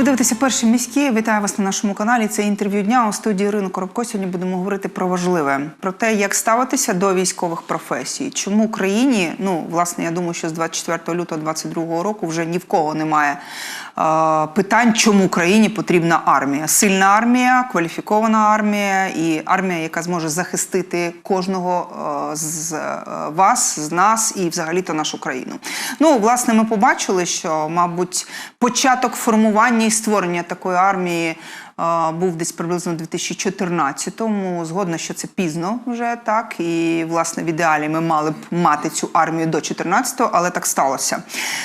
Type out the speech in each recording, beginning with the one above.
Ви дивитеся перший міський. Вітаю вас на нашому каналі. Це інтерв'ю дня у студії Ірини Коробко. Сьогодні будемо говорити про важливе про те, як ставитися до військових професій. Чому Україні, ну власне, я думаю, що з 24 лютого 2022 року вже ні в кого немає е, питань, чому Україні потрібна армія. Сильна армія, кваліфікована армія і армія, яка зможе захистити кожного е, з е, вас, з нас і взагалі-то нашу країну. Ну, власне, ми побачили, що, мабуть, початок формування і створення такої армії е, був десь приблизно у 2014-му. Згодна, що це пізно вже так. І, власне, в ідеалі ми мали б мати цю армію до 14-го, але так сталося.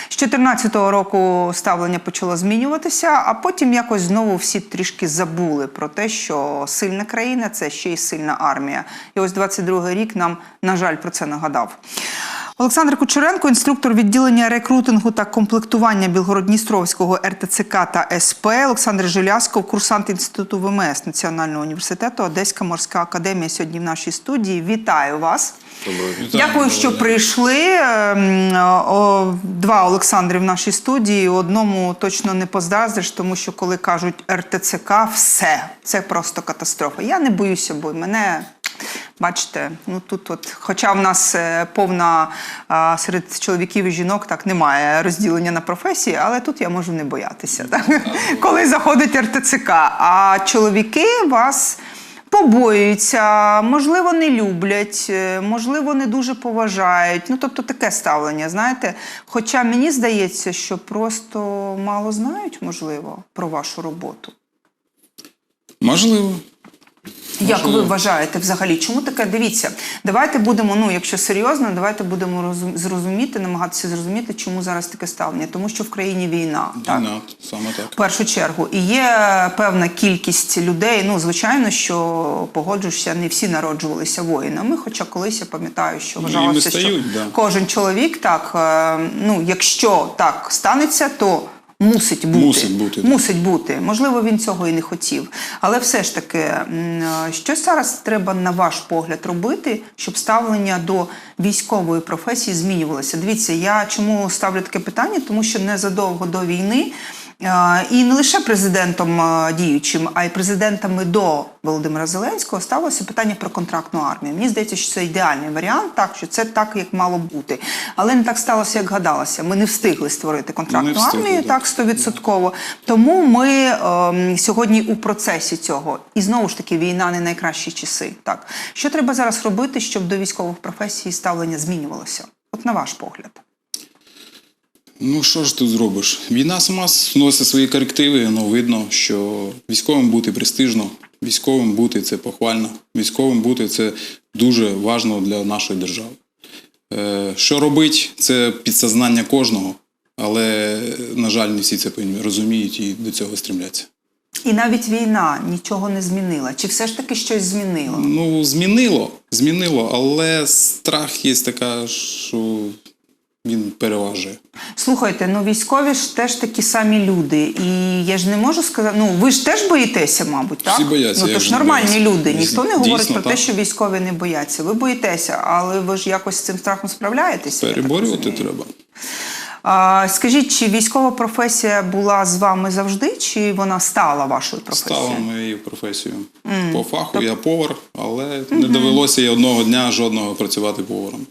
З 14-го року ставлення почало змінюватися, а потім якось знову всі трішки забули про те, що сильна країна це ще й сильна армія. І ось 22-й рік нам, на жаль, про це нагадав. Олександр Кучеренко, інструктор відділення рекрутингу та комплектування Білгород-Дністровського РТЦК та СП. Олександр Жилясков, курсант інституту ВМС Національного університету, Одеська морська академія. Сьогодні в нашій студії. Вітаю вас. Доброго. Дякую, що прийшли. Ем, Два Олександри в нашій студії. Одному точно не поздрастиш, тому що коли кажуть РТЦК, все це просто катастрофа. Я не боюся, бо мене. Бачите, ну тут, от, хоча в нас е, повна а, серед чоловіків і жінок так немає розділення на професії, але тут я можу не боятися, так? коли заходить РТЦК. А чоловіки вас побоюються, можливо, не люблять, е, можливо, не дуже поважають. Ну, тобто таке ставлення, знаєте. Хоча мені здається, що просто мало знають, можливо, про вашу роботу. Можливо. Як ви вважаєте взагалі? Чому таке? Дивіться, давайте будемо, ну якщо серйозно, давайте будемо розум- зрозуміти, намагатися зрозуміти, чому зараз таке ставлення. Тому що в країні війна. Так? Війна, саме В першу чергу. І є певна кількість людей. Ну, звичайно, що погоджуєшся, не всі народжувалися воїнами. Хоча колись я пам'ятаю, що вважалося, іми що да. кожен чоловік так, е, ну, якщо так станеться, то. Мусить бути. Мусить бути. Мусить бути. Можливо, він цього і не хотів. Але все ж таки, що зараз треба, на ваш погляд, робити, щоб ставлення до військової професії змінювалося? Дивіться, я чому ставлю таке питання? Тому що незадовго до війни. Е, І не лише президентом е, діючим, а й президентами до Володимира Зеленського ставилося питання про контрактну армію. Мені здається, що це ідеальний варіант, так що це так, як мало бути. Але не так сталося, як гадалося. Ми не встигли створити контрактну встигли, армію, так. стовідсотково. Тому ми ем, сьогодні у процесі цього. І знову ж таки, війна не найкращі часи. Так що треба зараз робити, щоб до військових професій ставлення змінювалося? От на ваш погляд. Ну що ж тут зробиш? Війна сама вносить свої корективи, ну видно, що військовим бути престижно, військовим бути це похвально, військовим бути це дуже важливо для нашої держави. Е, Що робить, це підсознання кожного, але, на жаль, не всі це розуміють і до цього стрімляться. І навіть війна нічого не змінила. Чи все ж таки щось змінило? Ну, змінило, змінило, але страх є така, що він переважує. Слухайте, ну військові ж теж такі самі люди. І я ж не можу сказати, ну ви ж теж боїтеся, мабуть, так? Всі бояться, Ну то ж нормальні бояться? люди. Ніхто не говорить Дійсно, про те, що військові не бояться. Ви боїтеся, але ви ж якось з цим страхом справляєтеся. Переборювати треба. А, скажіть, чи військова професія була з вами завжди, чи вона стала вашою професією? Стала моєю професією. По фаху я повар, але не довелося і одного дня жодного працювати поваром.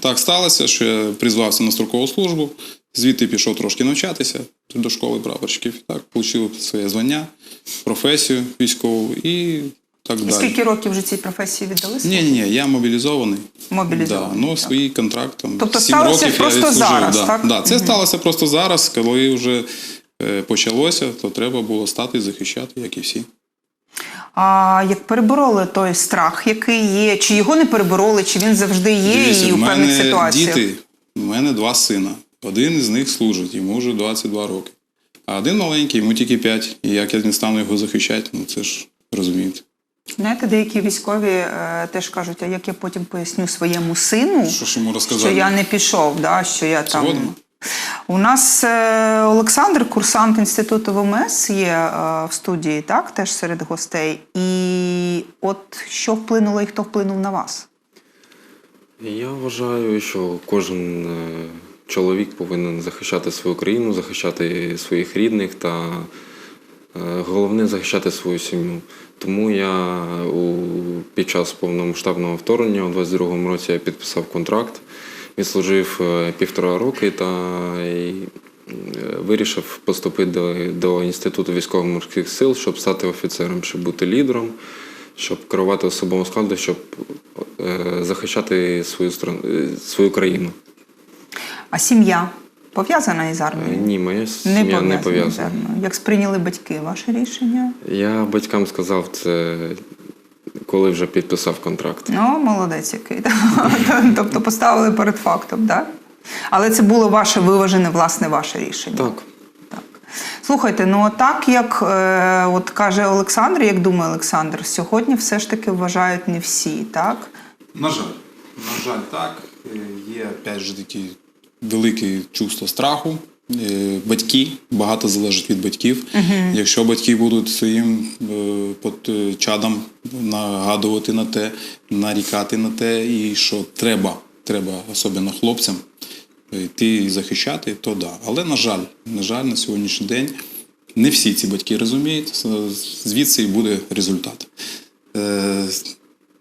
Так сталося, що я призвався на строкову службу, звідти пішов трошки навчатися до школи прапорщиків. Так, отримав своє звання, професію військову і так І далі. скільки років вже цій професії віддали? Ні, ні, ні, я мобілізований. Мобілізований, Да, ну, свій контракт там. Тобто сталося років просто я відслужив, зараз, да. так? Да, це сталося просто зараз, коли вже е, почалося, то треба було стати захищати, як і всі. А як перебороли той страх, який є, чи його не перебороли, чи він завжди є Дивіться, і у певних мене ситуаціях? діти, у мене два сина. Один із них служить, йому вже 22 роки. А один маленький, йому тільки 5. І як я не стану його захищати, ну це ж розумієте. Знаєте, деякі військові е, теж кажуть, а як я потім поясню своєму сину, Що ж йому що я не пішов, да, що я там. Згоден. У нас е, Олександр, курсант інституту ВМС, є е, в студії, так, теж серед гостей. І от що вплинуло і хто вплинув на вас? Я вважаю, що кожен е, чоловік повинен захищати свою країну, захищати своїх рідних та головне захищати свою сім'ю. Тому я під час повномасштабного вторгнення у 22-му році я підписав контракт. Відслужив е, півтора роки та е, вирішив поступити до, до Інституту військово-морських сил, щоб стати офіцером, щоб бути лідером, щоб керувати особовим складом, щоб е, захищати свою, стран- е, свою країну. А сім'я пов'язана із армією? Ні, моя сім'я не пов'язана. армією. Як сприйняли батьки ваше рішення? Я батькам сказав це, коли вже підписав контракт. Ну, молодець який. тобто поставили перед фактом, так? Але це було ваше виважене, власне, ваше рішення. Так. Так. Слухайте, ну так як е, от каже Олександр, як думає Олександр, сьогодні все ж таки вважають не всі, так? На жаль, на жаль, так. Е, Є опять же такі велике чувство страху. Е, Батьки багато залежить від батьків. Якщо батьки будуть своїм е, под- е, чадам нагадувати на те, нарікати на те, і що треба, треба, особливо хлопцям, йти і захищати, то да. Але на жаль, на жаль, на сьогоднішній день не всі ці батьки розуміють, звідси і буде результат.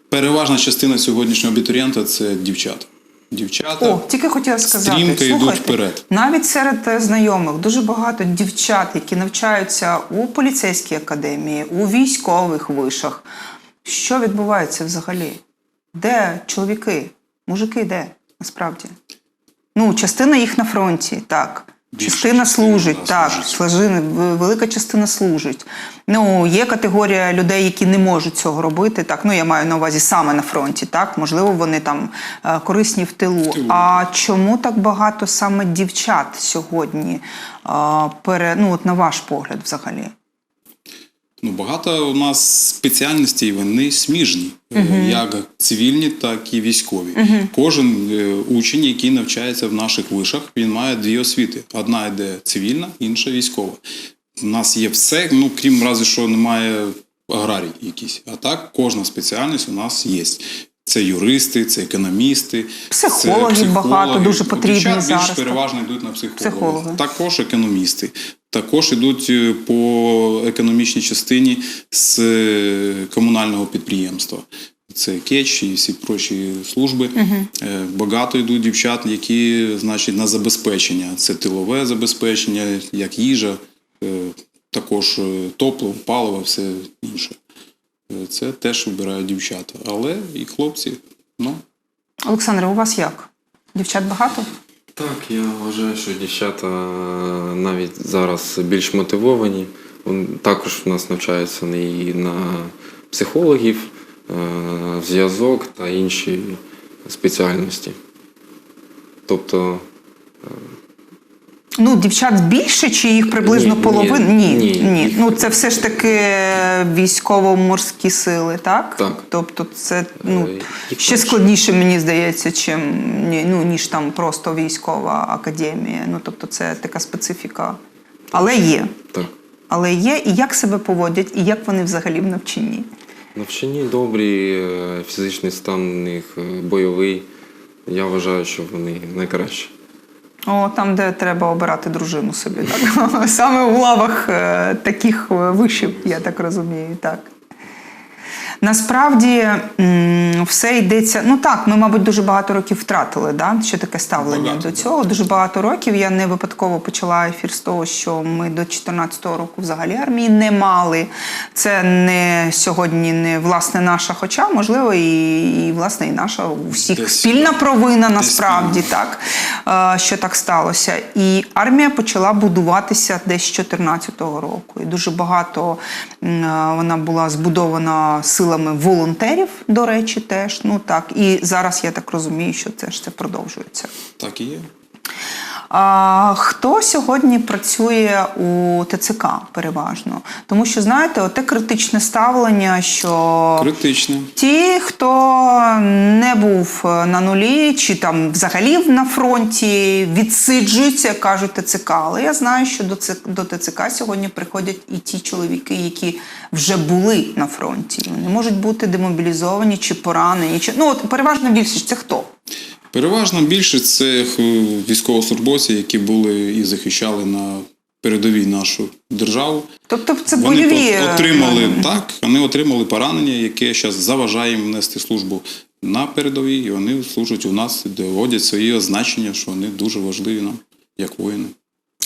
Переважна частина сьогоднішнього абітурієнта це дівчата. Дівчата О, тільки хотіла сказати, стрімко йдуть слухайте, вперед. навіть серед е, знайомих дуже багато дівчат, які навчаються у поліцейській академії, у військових вишах. Що відбувається взагалі? Де чоловіки? Мужики де насправді? Ну, частина їх на фронті, так. Частина служить, так. служить. Служини, велика частина служить. Ну, є категорія людей, які не можуть цього робити. Так, ну я маю на увазі саме на фронті. Так, можливо, вони там е, корисні в тилу. тилу, А чому так багато саме дівчат сьогодні? е, Пере, ну, от на ваш погляд, взагалі? Ну, багато у нас спеціальностей, вони сміжні, е, як цивільні, так і військові. Кожен е, учень, який навчається в наших вишах, він має дві освіти: одна йде цивільна, інша військова. У нас є все, ну крім разу, що немає аграрій якісь. А так, кожна спеціальність у нас є. Це юристи, це економісти, Психологів це багато, дуже потрібні Дівчат зараз, більш переважно йдуть на психологів. Психологи. Також економісти. Також йдуть е, по економічній частині з е, комунального підприємства. Це КЕЧ і всі прочі служби. Е, Багато йдуть дівчат, які значить, на забезпечення. Це тилове забезпечення, як їжа, також топливо, паливо, все інше. Е, Це теж вибирають дівчата. Але і хлопці, ну, Олександре, у вас як? Дівчат багато? Так, я вважаю, що дівчата навіть зараз більш мотивовані. Також в нас навчаються і на психологів, е, зв'язок та інші спеціальності. Тобто Ну, дівчат більше чи їх приблизно Ні, половина? ні, Ні, ні. ні, Ну це все ж таки військово-морські сили, так? Так. Тобто це ну, Е, ще складніше, мені здається, чим, ну, ніж там просто військова академія. Ну, тобто це така специфіка. Але є. так. Але є, і як себе поводять, і як вони взагалі в навчанні. Навчені добрі, е, фізичний стан у них е, бойовий. Я вважаю, що вони найкращі. О, там, де треба обирати дружину собі, так? Саме у лавах е, таких е, вишів, я так розумію, так. Насправді все йдеться. Ну так, ми, мабуть, дуже багато років втратили. Да? Що таке ставлення Багато, до цього? Дуже багато років. Я не випадково почала ефір з того, що ми до 2014 року взагалі армії не мали. Це не сьогодні не власне наша, хоча можливо і, і власне і наша у всіх Десь- спільна провина десь насправді так, е, що так сталося. І армія почала будуватися десь з 2014 року. І дуже багато е, вона була збудована силами волонтерів, до речі, теж. Ну так. І зараз я так розумію, що це ж це продовжується. так і є. А, хто сьогодні працює у ТЦК переважно? Тому що знаєте, оте критичне ставлення, що Критичне. Ті, хто не був е, на нулі, чи там взагалі на фронті, відсиджуються, кажуть ТЦК. Але я знаю, що до ЦК, до ТЦК сьогодні приходять і ті чоловіки, які вже були на фронті. Вони можуть бути демобілізовані чи поранені. Чи ну от переважно більшість це хто? Переважно більше це військовослужбовці, які були і захищали на передовій нашу державу. Тобто це Вони отримали е, так, вони отримали поранення, яке зараз заважає їм нести службу на передовій, і вони служать у нас, доводять свої означення, що вони дуже важливі нам, як воїни.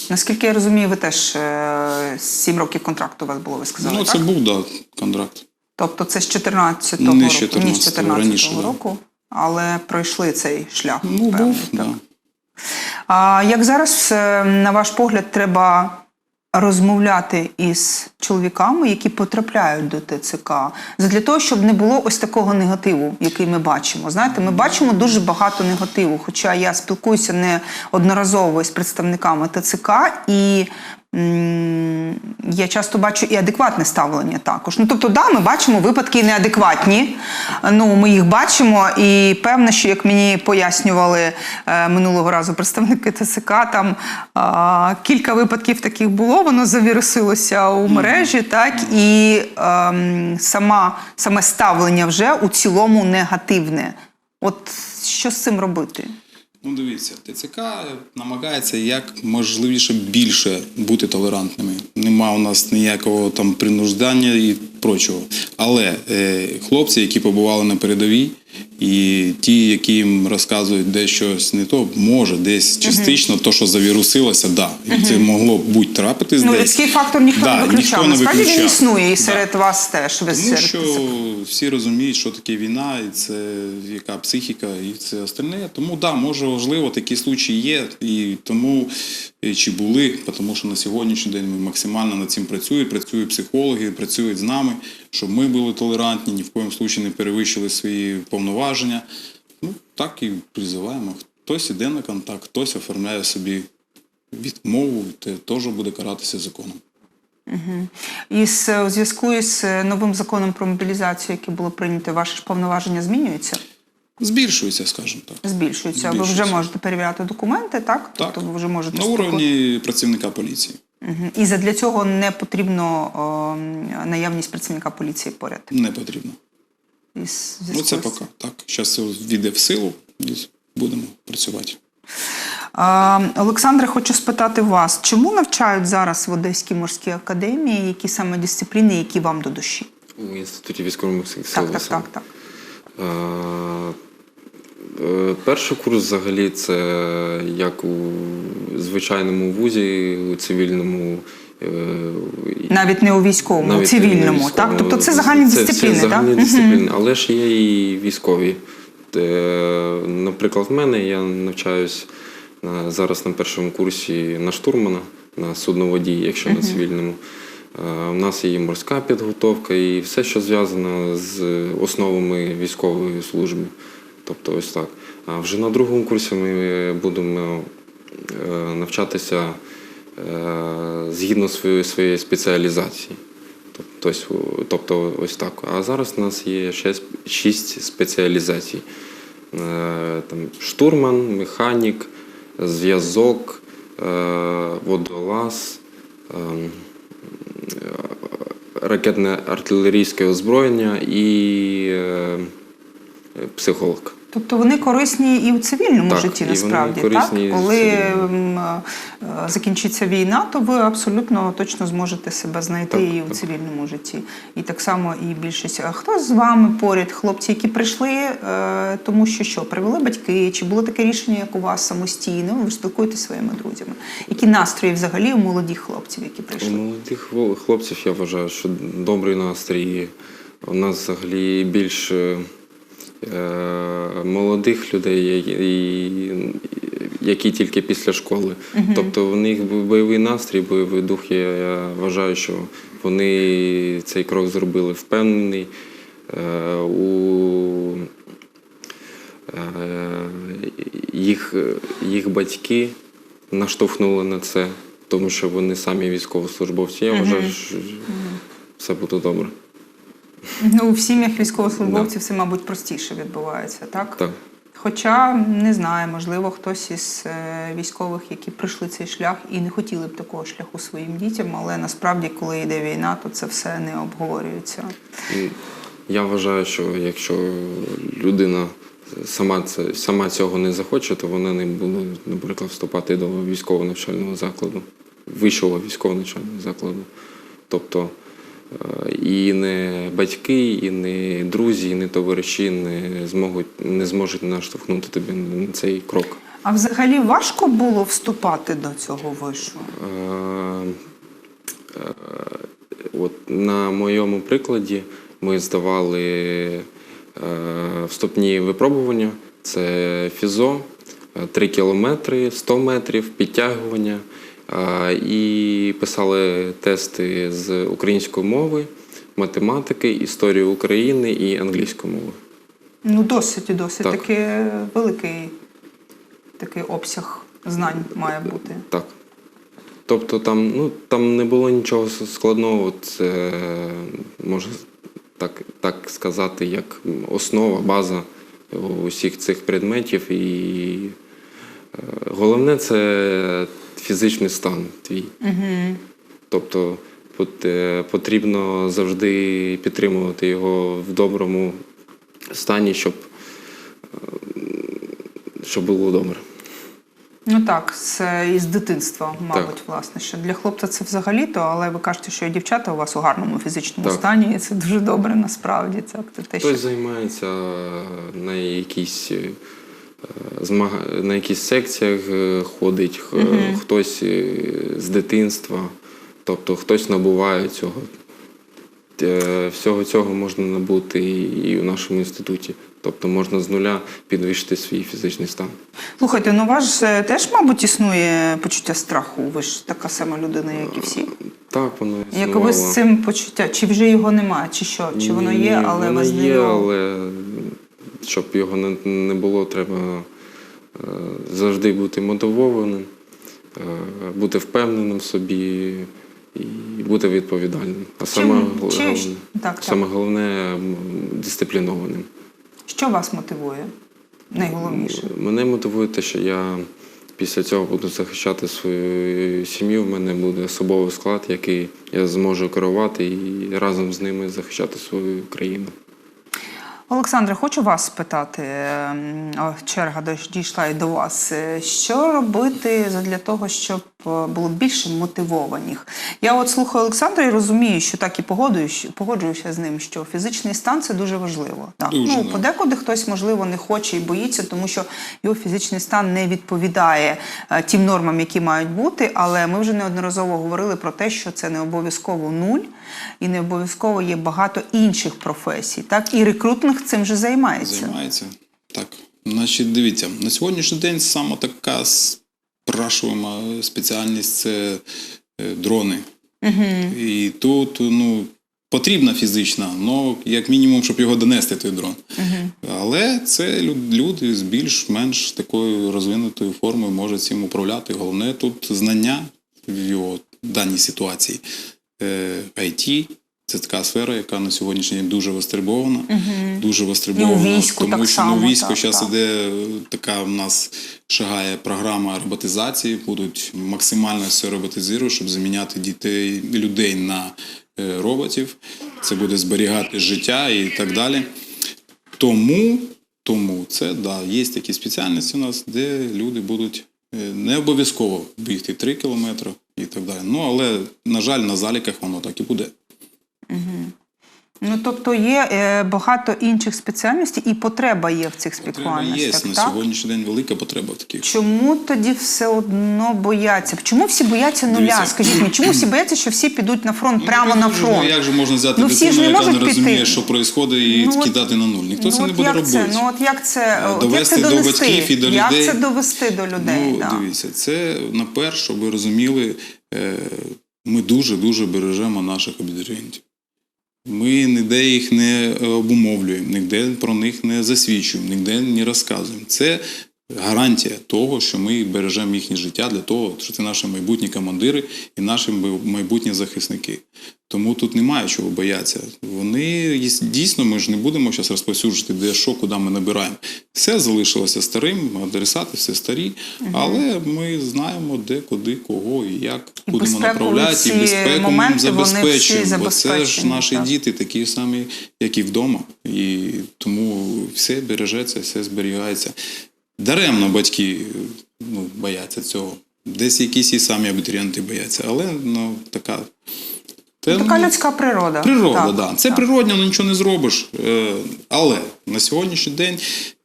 Наскільки я розумію, ви теж е, сім років контракту у вас було, ви сказали, ну, так? це був да, контракт. Тобто це з 14-го Не року, з 14-го, 14-го раніше, да. року, але пройшли цей шлях. Ну, був, да. А як зараз, е, на ваш погляд, треба розмовляти із чоловіками, які потрапляють до ТЦК, для того, щоб не було ось такого негативу, який ми бачимо. Знаєте, ми бачимо дуже багато негативу. Хоча я спілкуюся не одноразово з представниками ТЦК і. Я часто бачу і адекватне ставлення також. Ну тобто, да, ми бачимо випадки неадекватні. Ну, ми їх бачимо, і певно, що як мені пояснювали е, минулого разу представники ТСК, там е, кілька випадків таких було, воно завірусилося у мережі, так і ем, сама, саме ставлення вже у цілому негативне. От що з цим робити? Ну, дивіться, ТЦК намагається як можливіше більше бути толерантними. Нема у нас ніякого там принуждання і прочого. Але е, хлопці, які побували на передовій, і ті, які їм розказують де щось не то, може десь частично то, що завірусилося, да. І це могло б будь трапитись Ну, десь. людський фактор ніхто Да, не виключав. Насправді він існує і Да. серед вас теж. Ви Тому що всі розуміють, що таке війна, і це яка психіка, і це остальне. Тому да, може важливо, такі случаї є, і тому е, чи були, тому що на сьогоднішній день ми максимально над цим працюємо. Працюють психологи, працюють з нами, щоб ми були толерантні, ні в коєму случаї не перевищили свої повноваження. Ну так і призиваємо. Хтось іде на контакт, хтось оформляє собі відмову, те теж буде каратися законом. І з- у зв'язку е, новим законом про мобілізацію, яке було прийнято, ваші ж повноваження змінюються, Збільшується, скажімо так. збільшуються. Ви вже можете перевіряти документи, так? Так. Тобто ви вже можете На уровні працівника поліції. Мгм. І задля цього не потрібно о, наявність працівника поліції поряд. Не потрібно. Із Ну це поки. Так. Зараз це війде в силу і будемо працювати. Олександре, хочу спитати вас, чому навчають зараз в Одеській морській академії, які саме дисципліни, які вам до душі? У інституті військових сил. Так, так, так, так. Е, Перший курс взагалі це як у звичайному вузі, у цивільному. е, Навіть не у військовому, у навіть цивільному, військовому. так? Тобто це загальні Це- дисципліни, це загальні Мгм. дисципліни, але ж є і військові. Е, Наприклад, в мене я навчаюсь на, зараз на першому курсі на штурмана, на судноводії, якщо на цивільному. У нас є і морська підготовка, і все, що зв'язано з основами військової служби. Тобто ось так. А вже на другому курсі ми будемо е, навчатися е, згідно своєї своєї спеціалізації. Тобто, ось, тобто ось так. А зараз у нас є шесть, шість спеціалізацій: Е, там, штурман, механік, зв'язок, е, водолаз, е, ракетне артилерійське озброєння і е, психолог. Тобто вони корисні і в цивільному Так, житті насправді. корисні так? Коли е, закінчиться війна, то ви абсолютно точно зможете себе знайти Так, і в так. цивільному житті. І так само і більшість. А хто з вами поряд, хлопці, які прийшли, е, тому що що, привели батьки, чи було таке рішення, як у вас самостійно? Ви спілкуєтеся своїми друзями. Які настрої взагалі у молодих хлопців, які У прийшли? молодих хлопців я вважаю, що добрий настрій. У нас взагалі більше е, молодих людей, які, тільки після школи. Тобто в них бойовий настрій, бойовий дух. Я, я вважаю, що вони цей крок зробили впевнений. Е, у е, їх, їх батьки наштовхнули на це, тому що вони самі військовослужбовці. Я вважаю, що все буде добре. Ну, в сім'ях військовослужбовців це, мабуть, простіше відбувається, так? Так. Хоча не знаю, можливо, хтось із е, військових, які пройшли цей шлях і не хотіли б такого шляху своїм дітям, але насправді, коли йде війна, то це все не обговорюється. Я вважаю, що якщо людина сама, це, сама цього не захоче, то вона не буде, наприклад, вступати до військово-навчального закладу. вищого військового навчального закладу. Тобто і не батьки, і не друзі, і не товариші не зможуть, не зможуть наштовхнути тебе на цей крок. А взагалі важко було вступати до цього вишу? От на моєму прикладі ми здавали вступні випробування. Це фізо, 3 кілометри, 100 метрів, підтягування. І писали тести з української мови, математики, історії України і англійської мови. Ну, досить, досить Так. такий великий такий обсяг знань має бути. Так. Тобто там, ну, там не було нічого складного, це можна так, так сказати, як основа, база усіх цих предметів. І е, головне це фізичний стан твій. Угу. Тобто е, потрібно завжди підтримувати його в доброму стані, щоб, е, щоб було добре. Ну так, це із дитинства, мабуть, власне. Що для хлопця це взагалі-то, але ви кажете, що і дівчата у вас у гарному фізичному Так. стані, і це дуже добре насправді. Це те, що Хтось займається на якісь е, на якісь секціях е, ходить, х- хтось е, з дитинства, тобто хтось набуває цього. Е, Всього цього можна набути і- у нашому інституті. Тобто можна з нуля підвищити свій фізичний стан. Слухайте, ну у вас теж, мабуть, існує почуття страху. Ви ж така сама людина, як і всі. Так, воно Як ви з цим почуття? Чи вже його немає, чи що? Чи воно є, але ви з є, але щоб його не, не було, треба е, завжди бути мотивованим, е, бути впевненим в собі і бути відповідальним. А саме Чим- головне, так, так. саме головне дисциплінованим. Що вас мотивує? Найголовніше. Мене мотивує те, що я після цього буду захищати свою сім'ю. В мене буде особовий склад, який я зможу керувати і разом з ними захищати свою країну. Олександре, хочу вас спитати. ем, Черга дійшла і до вас. Е, Що робити для того, щоб е, було більше мотивованих? Я от слухаю Олександра і розумію, що так і погоджуюся з ним, що фізичний стан це дуже важливо. Так. Дуже, ну, подекуди хтось, можливо, не хоче і боїться, тому що його фізичний стан не відповідає е, тим нормам, які мають бути. Але ми вже неодноразово говорили про те, що це не обов'язково нуль, і не обов'язково є багато інших професій. Так, і рекрутинг цим же займається. Займається. Так. Значить, дивіться, на сьогоднішній день саме така спрашуєма спеціальність це е, дрони. Угу. І тут ну, потрібна фізична, але як мінімум, щоб його донести, той дрон. Але це люди з більш-менш такою розвинутою формою можуть цим управляти. Головне тут знання в його даній ситуації. Е, IT це така сфера, яка на сьогоднішній день дуже востребована. Дуже востребована, І у війську тому так що само, ну, військо так, зараз так. іде така в нас шагає програма роботизації, будуть максимально все роботизувати, щоб заміняти дітей, людей на е, роботів. Це буде зберігати життя і так далі. Тому, тому це да, є такі спеціальності у нас, де люди будуть е, не обов'язково бігти 3 кілометри і так далі. Ну, але, на жаль, на заліках воно так і буде. Ну тобто є е, багато інших спеціальностей, і потреба є в цих Потреба є. спеціальностях. На сьогоднішній день велика потреба в таких. Чому тоді все одно бояться? Чому всі бояться нуля? Дивіться. Скажіть мені, чому всі бояться, що всі підуть на фронт прямо Ну, на як же- фронт? Як же можна взяти Ну, всі дитину, яка не розуміє, піти. що відбувається, і Ну, кидати на нуль? Ніхто це ну, не буде робити. Це? Ну от як це, от як Довести це до батьків і до як це довести до людей? Ну, да. дивіться, це наперше, щоб ви розуміли, е, ми дуже-дуже бережемо наших абітурієнтів. Ми ніде їх не обумовлюємо, ніде про них не засвідчуємо, ніде не розказуємо. Це гарантія того, що ми бережемо їхнє життя для того, що це наші майбутні командири і наші майбутні захисники. Тому тут немає чого боятися. Вони дійсно, ми ж не будемо зараз розповсюджувати, де що, куди ми набираємо. Все залишилося старим, адресати все старі, але ми знаємо, де, куди, кого і як будемо направляти, і безпеку ми моменти, забезпечуємо. Бо це ж наші так. діти такі самі, як і вдома. І тому все бережеться, все зберігається. Даремно батьки ну, бояться цього. Десь якісь і самі абітурієнти бояться, але ну, така. Та, Така ну, людська природа. Природа, Так, да. Це так. природньо, ну нічого не зробиш. Е, Але на сьогоднішній день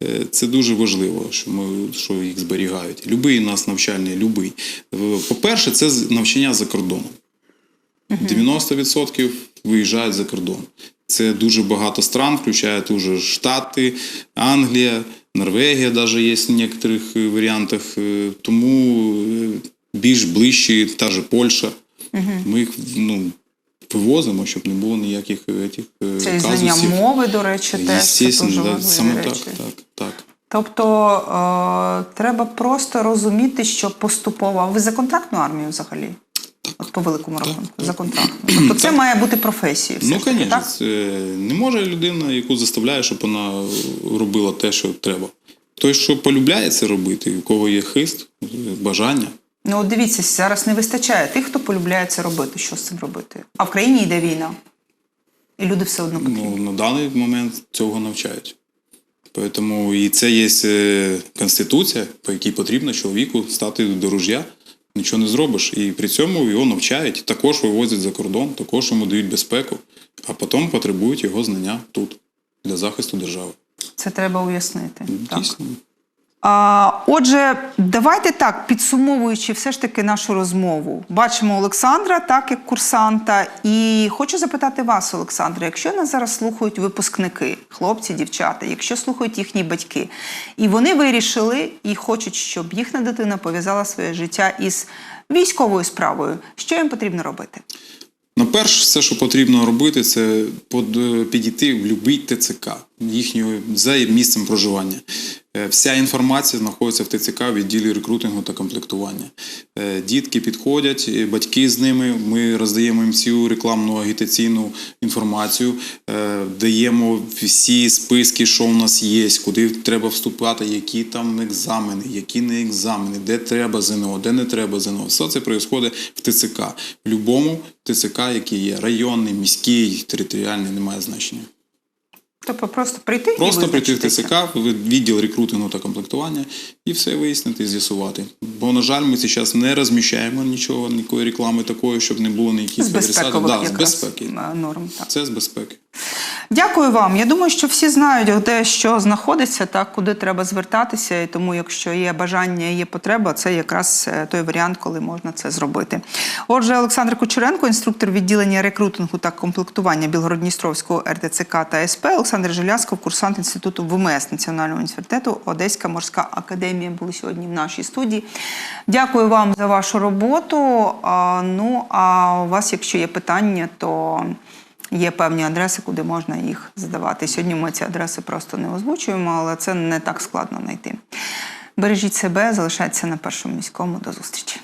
е, це дуже важливо, що ми що їх зберігають. Любий нас навчальний, любий. Е, По-перше, це навчання за кордоном. 90% виїжджають за кордон. Це дуже багато стран, включає дуже Штати, Англія, Норвегія, навіть є в некоторих варіантах. Тому більш ближчі, та же Польща. Ми їх ну, вивозимо, щоб не було ніяких етих, е, Це знання мови, до речі, теж це дуже да, саме речі. так, так, так. Тобто е, треба просто розуміти, що поступово. А Ви за контрактну армію взагалі? От по великому рахунку, за контрактну. Тобто це має бути професією. все Ну, звісно, так? це не може людина, яку заставляє, щоб вона робила те, що треба. Той, що полюбляє це робити, у кого є хист, бажання. Ну, от дивіться, зараз не вистачає тих, хто полюбляє це робити. Що з цим робити? А в країні йде війна. І люди все одно потрібні. Ну, на даний момент цього навчають. Тому і це є е, конституція, по якій потрібно чоловіку стати до ружя. Нічого не зробиш. І при цьому його навчають, також вивозять за кордон, також йому дають безпеку, а потім потребують його знання тут для захисту держави. Це треба уяснити. Так. Дійсно. А, отже, давайте так, підсумовуючи все ж таки нашу розмову. Бачимо Олександра, так як курсанта. І хочу запитати вас, Олександре, якщо нас зараз слухають випускники, хлопці, дівчата, якщо слухають їхні батьки, і вони вирішили і хочуть, щоб їхня дитина пов'язала своє життя із військовою справою, що їм потрібно робити? Ну, перш все, що потрібно робити, це підійти в будь-який ТЦК їхнього за місцем проживання. Е, Вся інформація знаходиться в ТЦК в відділі рекрутингу та комплектування. Е, Дітки підходять, е, батьки з ними. Ми роздаємо їм всю рекламну агітаційну інформацію, даємо всі списки, що у нас є, куди треба вступати, які там екзамени, які не екзамени, де треба ЗНО, де не треба ЗНО. Все це відбувається в ТЦК. В будь-якому ТЦК, який є районний, міський, територіальний, немає значення. Тобто просто прийти Просто і прийти в. ТЦК, відділ рекрутингу та комплектування і все вияснити, з'ясувати. Бо, на жаль, ми зараз не розміщаємо нічого, ніякої реклами такої, щоб не було ніяких якісь безпекових Да, з безпеки. норм. Так. Це з безпеки. Дякую вам. Я думаю, що всі знають, де що знаходиться, так куди треба звертатися. І тому, якщо є бажання, є потреба, це якраз е, той варіант, коли можна це зробити. Отже, Олександр Кучеренко, інструктор відділення рекрутингу та комплектування Білгородністровського РТЦК та СП, Олександр Желязков, курсант інституту ВМС Національного університету Одеська морська академія були сьогодні в нашій студії. Дякую вам за вашу роботу. Ну а у вас, якщо є питання, то Є певні адреси, куди можна їх здавати. Сьогодні ми ці адреси просто не озвучуємо, але це не так складно знайти. Бережіть себе, залишайтеся на першому міському. До зустрічі.